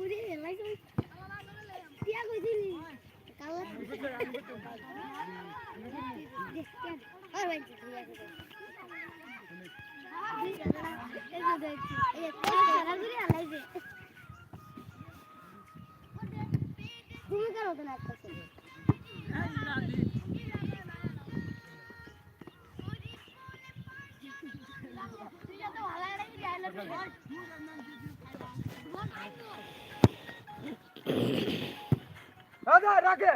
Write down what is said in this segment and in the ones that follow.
উড়ে লাইছে টিয়া কইছিলি তুমি কেন তো না দাদা রাখে।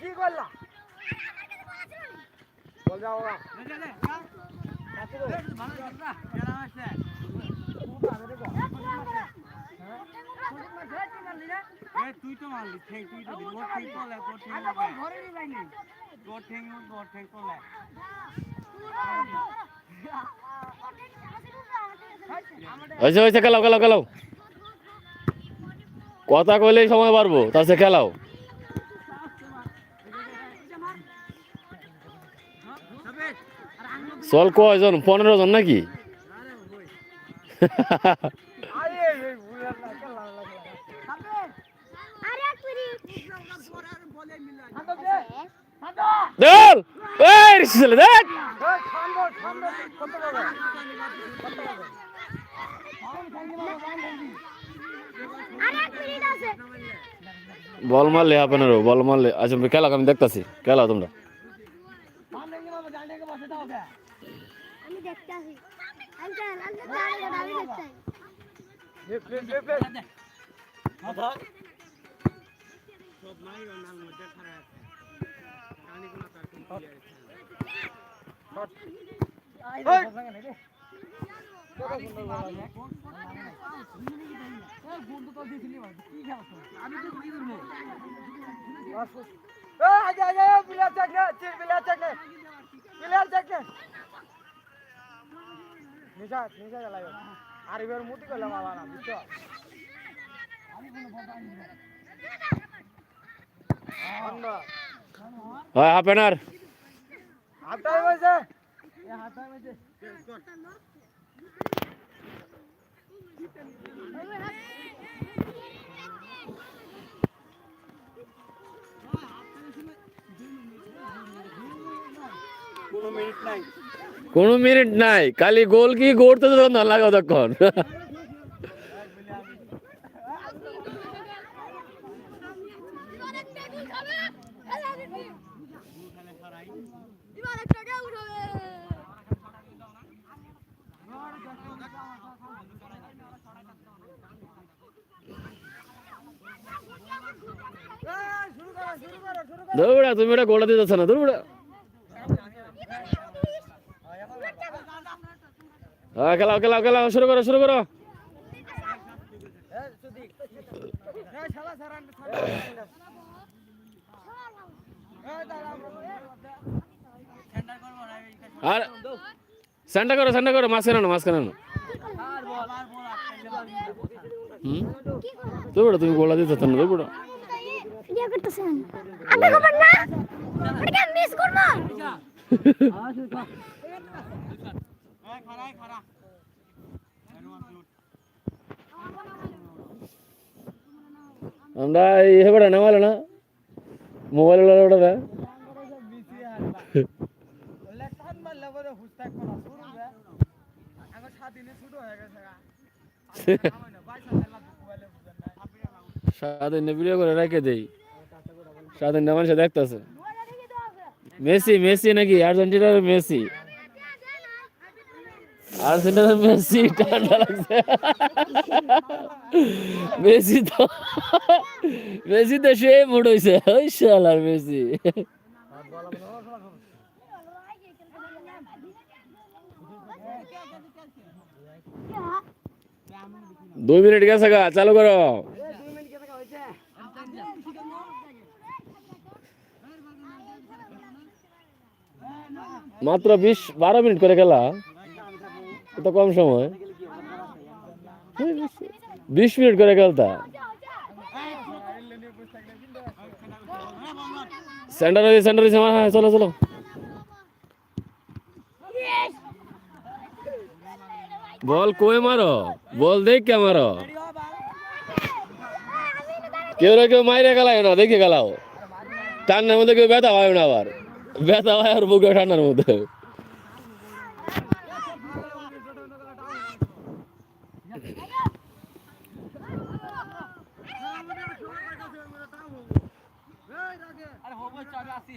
কি তুমি করলা? বল যাও তুই তো মারলি। তুই তো দিলি। ওর ঠেং তোলে তোর হয়েছে হয়েছে, খেলাও খেলাও খেলাও। কথা কইলেই সময় পারব তার সে খেলাও। চল কয়জন? পনেরো জন নাকি আরে এই বুড়ার না খেলা লাগলা আরে এক মিনিট হাঁটো দে হাঁটো দেখ এই ছেলে দেখ এই থামবো থামবো কত বড় কত এক মিনিট আছে বল মারলে আপনারও বল মারলে। আচ্ছা খেলা আমি দেখতাছি। খেলাও তোমরা। সব নাই আগে আগে প্লেয়ার চেক নে প্লেয়ার চেক নে প্লেয়ার চেক নে। নিশা নিশা জ্বালাই আর এবার মুতি করলাম আলা না বুঝছ? হয় হাফ এনার হাতাই হাতাই বসে কোনো মিনিট নাই। কোনো মিনিট নাই। খালি গোল কি গড়তে তো না লাগাও তখন এবার একটা টাকা উঠাবে এই, শুরু করো শুরু করো শুরু করো দৌড়া তুমি এটা গোলা দিতেছ না দৌড়া হ্যাঁ খেলাও খেলাও খেলাও, শুরু করো শুরু করো। আর সেন্টার করো সেন্টার করো বল আর বল আটকাইলে হুম? দৌড়া তুমি গোলা দিতেছ না দৌড়া ইয়ে করতেছেন? আমি খবর না? এটা মিস করব? আমরা এই হেবাটা নামালে না। মোবাইল ওটা দেয় হয়ে হাজার লাখ না সারাদিন ভিডিও করে রেখে দেই। সারাদিন মানুষ দেখতেছে মেসি মেসি নাকি? আর্জেন্টিনার মেসি। আর্জেন্টিনার মেসি, ঠান্ডা লাগছে। মেসি তো মেসি তো সে মুড হইছে। ওই শালার মেসি। দুই মিনিট গেছে গা, চালু করো। মাত্র বিশ বারো মিনিট করে গেলা এত কম সময়। বিশ মিনিট করে গেলতা সেন্টার হয়েছে সেন্টার হয়েছে হ্যাঁ চলো চলো। বল কই মারো? বল দেখ কে মারো। কেউ না কেউ মাইরে গেলায় না, দেখে গেলাও ঠান্ডার মধ্যে কেউ ব্যথা হয় না আবার। ব্যথা হয় আর বুকে ঠান্ডার মধ্যে। আরে হব চল আসি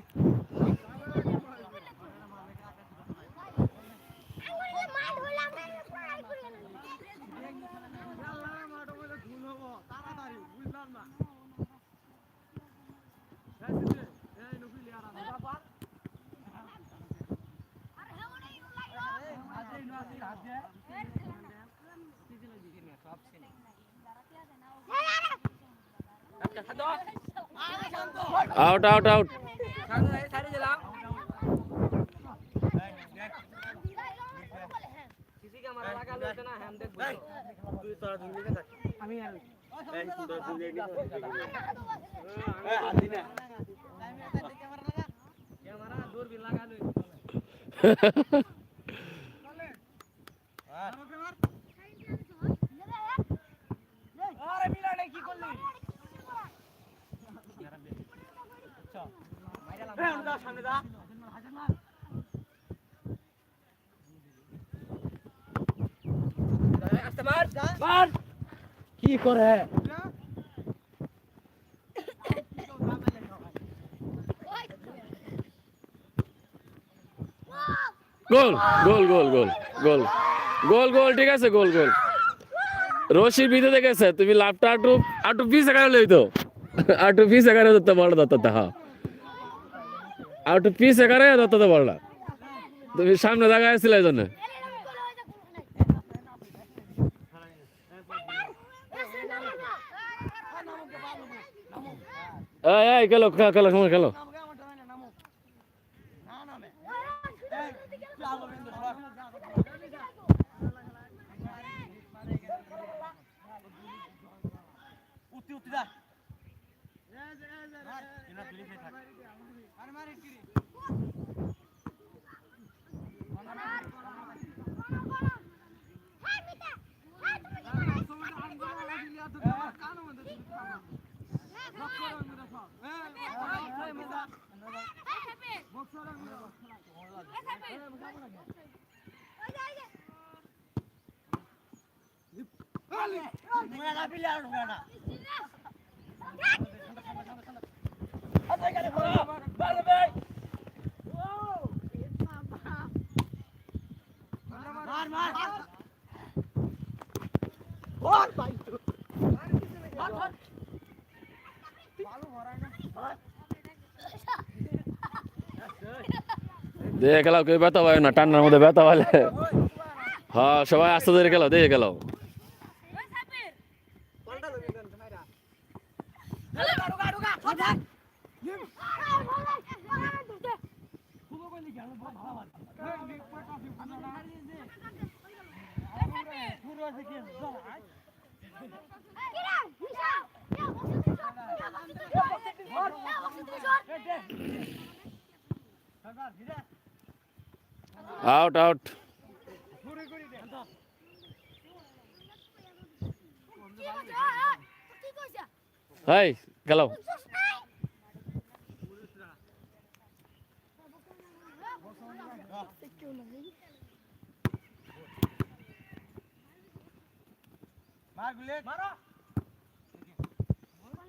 তাড়াতাড়ি বুঝলাম না এই নকুল ইয়ার বাবা আউট আউট আউট ছাড়ে দিলাম সিসি ক্যামেরা লাগালো এটা না হ্যান্ড দেখব তুই তোরা দুই দিকে থাক আমি ক্যামেরা দূরবীন আরে মিলানে কি করলি সামনে দা মার কি করে? গোল গোল গোল গোল গোল। গোল গোল, ঠিক আছে, গোল গোল। রশির ভিতরে গেছে তুমি লাভটা আটু আটু পিস এগারো লইতো। আটু পিস এগারো দত্ত বড় দত্ত হ্যাঁ। আটু পিস এগারো দত্ত বড় তুমি সামনে দেখা আসছিল এই জন্য এই এই খেলো খেলো খেলো সময় খেলো উত্তি উত্তি দা মার মার ওর ভাই দিয়ে গেলাও কেউ ব্যথা পায় না ঠান্ডার মধ্যে ব্যথা পাইলে হ্যাঁ সবাই আস্তে ধরে গেল দিয়ে গেল আউট আউট হাই মারো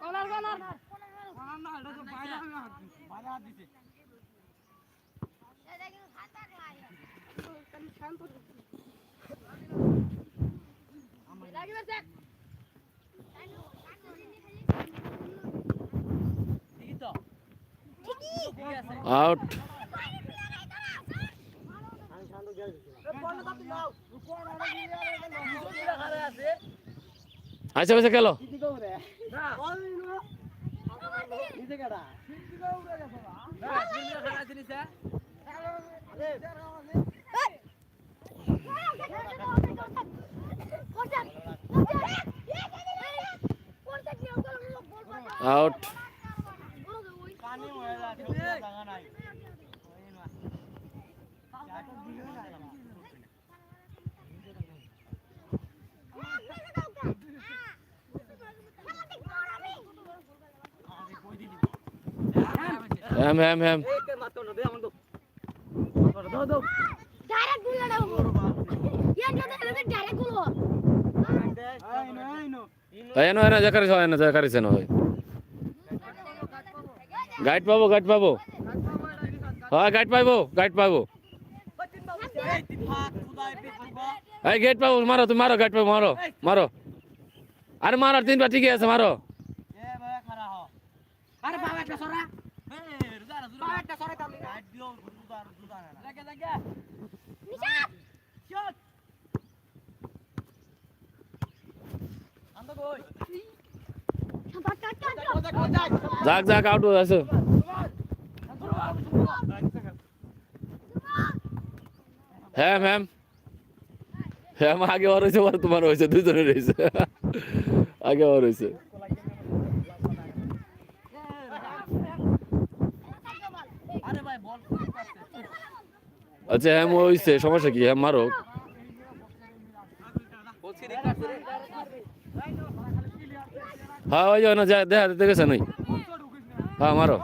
কলার কলার মার। না এটা তো বাইরে হাত হাত দিছি ঠিক আছে আউট। আচ্ছা আচ্ছা খেলো। আউট হয়ে হ্যাম হ্যাম হ্যাম ডাইরেক্টগুলো দাও ইয়ার যদি হলে ডাইরেক্টগুলো আই নো আই নো এনো এনো যা করিস এনো যা করিস এনো গাইড পাবো গাইড পাবো? হ্যাঁ গাইড পাইবো গাইড পাবো এই গেট পাবো মারো তুমি মারো গাইড পাবো মারো মারো। আরে মারো তিনবার ঠিকই আছে মারো। এ যাক যাক আউট হয়ে আছে হ্যাম হ্যাম হ্যাম আগে ওর হয়েছে, পরে তোমার হয়েছে দুজনে রয়েছে আগে ওর হয়েছে। আচ্ছা হ্যাম হয়েছে সমস্যা কি? হ্যাঁ মারো হ্যাঁ ওই না, যা, দেখা দিতে গেছে নাই। হ্যাঁ মারো।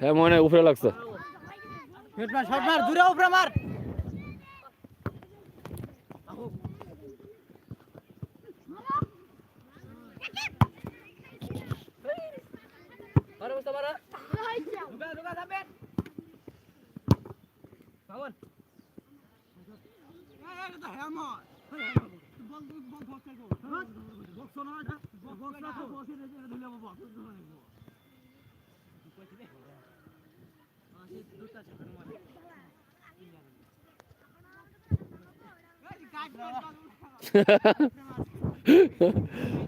হ্যাঁ মনে উপরে লাগছে। দূরে উপরে মারো।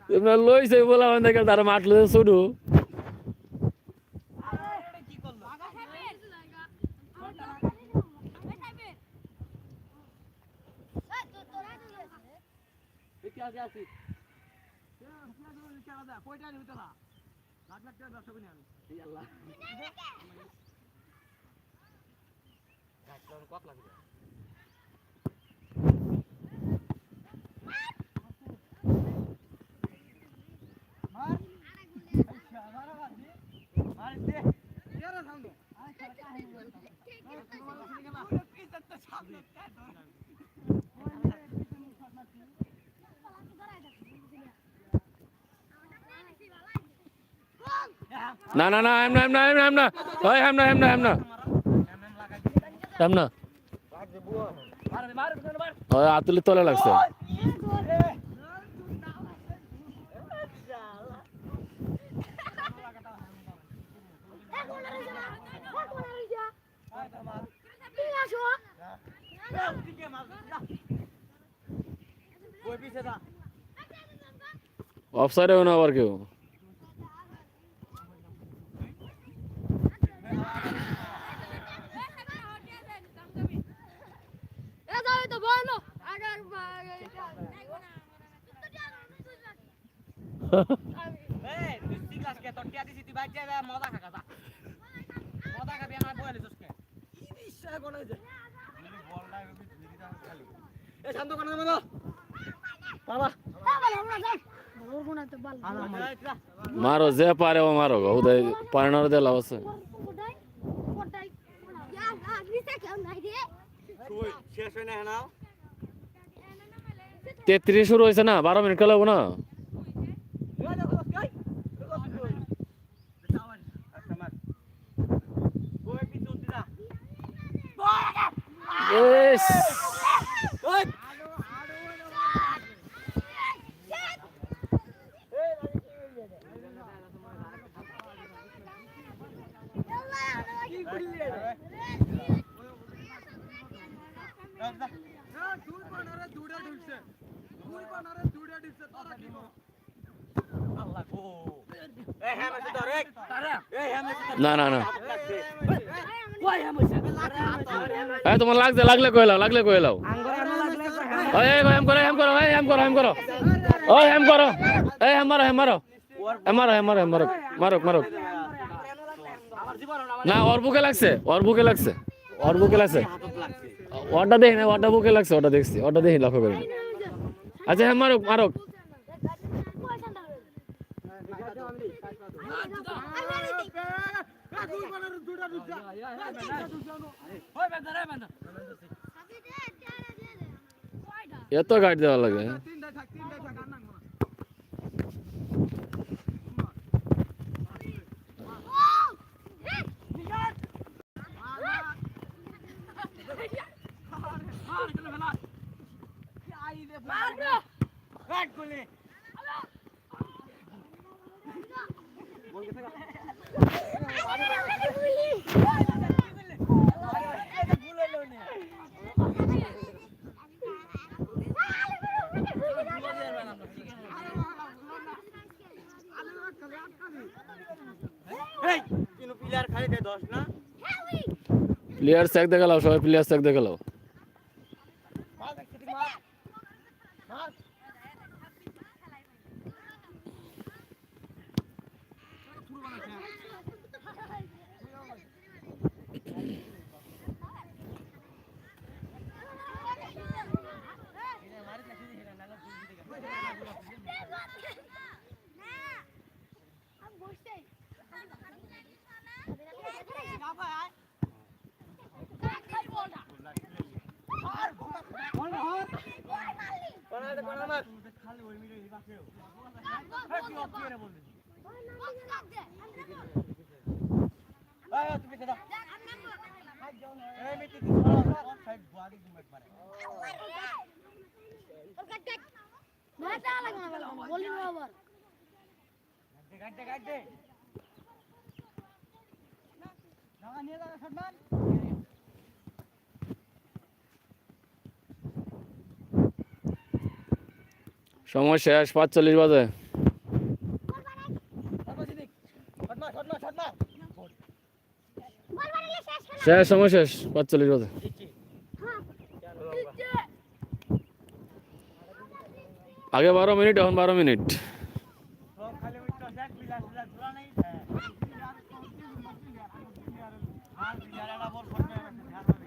তোমরা লইছে বলা মানে তারা মাঠলে শুধু দেখি আগে আসি এই আল্লাহ। কক লাগবে মার দে এরা সামনে না না না এম না এম না এম না এম না। ওই না এম না। এম না মার মার মার আতুলি তলে লাগছে অফসাইডে না আবার কেউ এই তুই সিগলাস কে তোর টিয়া দিছি তুই বাইক যাবে মজা খাকা যা মজা খাবি আমার বলে দোষ কে ইচ্ছা কোনে যে বলটা ভিডিটা খালি এ শান্ত বাবা মারো যে পারে ও মারো উদয় পারনার দে লাভ আছে তুই শেষ হয় না तेत्रिसो रहेछ न बार मिनटको लागि न লাগছে, লাগলে আঙ্গুর আনা লাগলে ওই এই হেম করো হেম করো এই হেম করো হেম করো। ওই, হেম করো, এই, হেম মারো হেম মারো। হেম মারো হেম মারো হেম মারো মারো মারো আমার জীবন আমার না, ওর বুকে লাগছে, ওর বুকে লাগছে, ওর বুকে লাগছে। ওটা দেখি না ওটা বুকে লাগছে ওটা দেখছি ওটা দেখি, লক্ষ্য করি। আচ্ছা হ্যাঁ মারুক মারুক। দুই বানারে দুইটা ঢুকছে ওই বেন্দা রে বেন্দা এত গাড়ি দেওয়া লাগে তিনটা থাক প্লেয়ার চেক দেখালাও সবাই প্লেয়ার চেক দেখে লাও কোনা দে কোনা মার এই তুমি কেদা এই মিটি দি সাইড বাড়ি ঘুমে পারে গাড়ি গাড়ি নিয়ে যাবে সন্ধান সময় শেষ, পাঁচচল্লিশ বাজে। শেষ, সময় শেষ, পাঁচচল্লিশ বাজে। আগে বারো মিনিট, এখন বারো মিনিট সব খালি উঠতে দেখ বিলাস বিলাস ধরা নাই আর বিজারাটা বল ফটকে ধ্যান রাখবে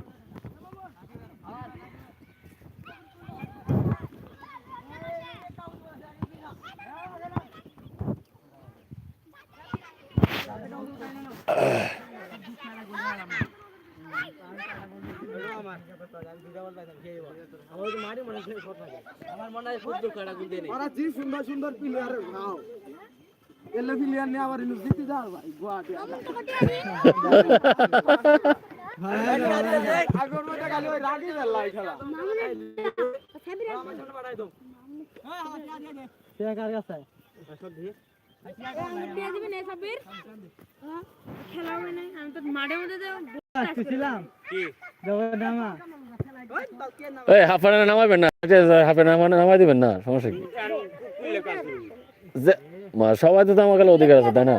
আমার মনে হয় খুব দুঃখ এটা গুলতে নেই ওরা জি সুন্দর সুন্দর প্লেয়ার নাও এলে প্লেয়ার নিয়ে আবার ইনু জিতে যাও ভাই গুয়াহাটি আগর মধ্যে খালি ওই রাগি বেল্লাই খেলা এই নামাবেন না হাফে নামানো নামাই দিবেন না সমস্যা কি? সবাই তো আমাকে অধিকার আছে তাই না?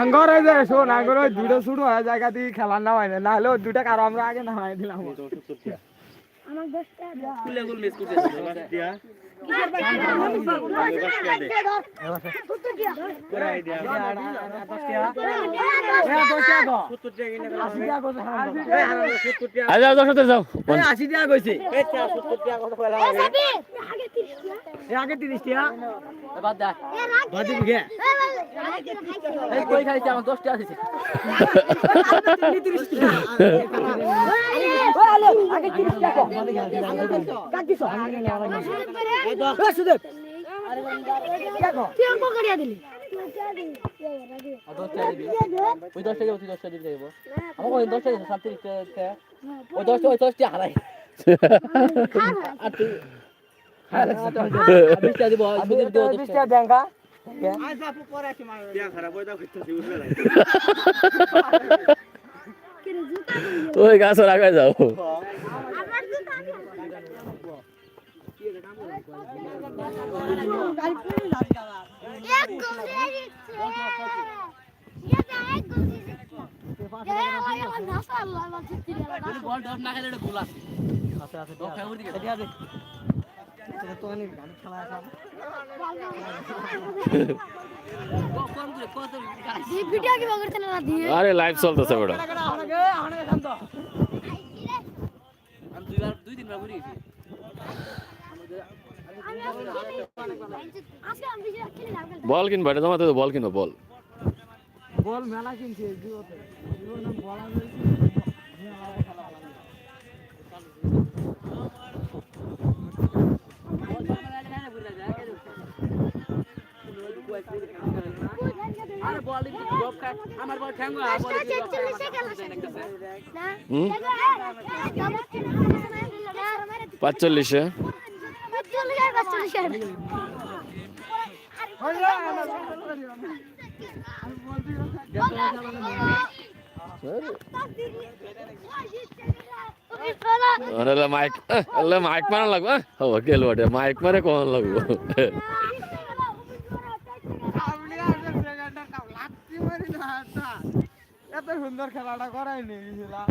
আঙ্গর হয়ে যায় শোন আঙ্গর ওই দুটো শুরু হয় জায়গা দিয়ে খেলার নামাই না। নাহলে ওই দুটা কারও আমরা আগে নামাই দিলাম। কুলে গুল মিস করতে দিয়া করাই দিয়া সত্তর টাকা কিনে সত্তর টাকা আজ যাও দশ যাও আশি টাকা কইছে এই চা সত্তর টাকা কত কয়লা আগে তিরিশ টাকা বাদ দা বাদ দিবি কে কই খাইছে আমার 10 টাকা দিছে ওই 10 টাকা ওই 10 টাকা যাব আমাকে ওই 10 টাকা দিছে 37 টাকা ওই 10 ওই 10 টাকা বিশটা দিব বুঝির দিও তো বিশটা দেঙ্গা বিয়া খারাপ দাও করতেছি বুঝলে না কেন জুতা দিবি? ওই গাছের আগায় যাও আরে লাইভ চলতেছে বেটা দুই তিনবার ঘুরে গেছি বল তোমার তো বল কিনবো বল বল মেলা কিনছে জিওতে। জিওর নাম বলা আমার বল ঠ্যাঙ্গো বল না পাঁচচল্লিশে? মাইক আরে মাইক মারা লাগবে হো গেল বটে মাইক মারে কোন লাগবো? এত সুন্দর খেলাটা করাই নিয়ে গেছিলাম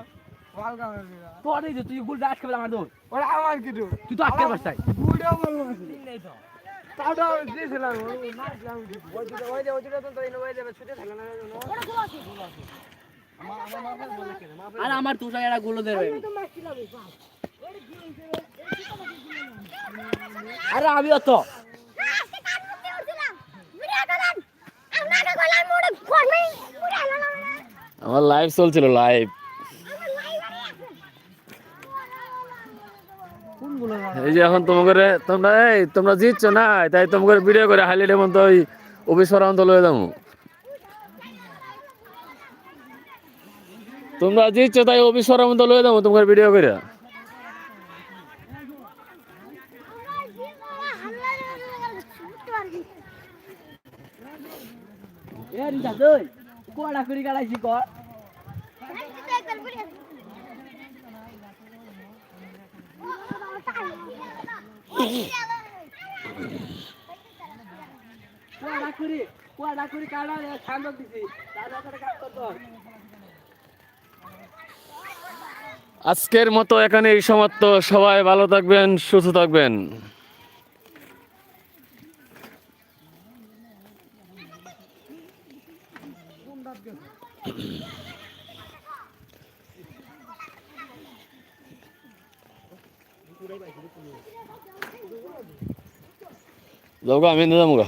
তুই গোল ডাস খেলা আমার দৌড়। ওরা আমার কিছু তুই তো আটকে পারছাই বলব আর আমার তুই এরা গোল দেবে আরে আমি অত আমার লাইভ চলছিল লাইভ এই যে এখন তোমাকে তোমরা এই তোমরা জিতছো না তাই তোমাকে ভিডিও করে হাইলাইটের মতো ওই অফিস সরান্ত লয়ে যাব। তোমরা জিতছো তাই অফিস সরান্ত লয়ে যাব তোমাকে ভিডিও করে। দই কোড়া কর। কাড়া দিছি আজকের মতো এখানে এই সমাপ্ত। সবাই ভালো থাকবেন সুস্থ থাকবেন। যাব গো, আমি যাব গা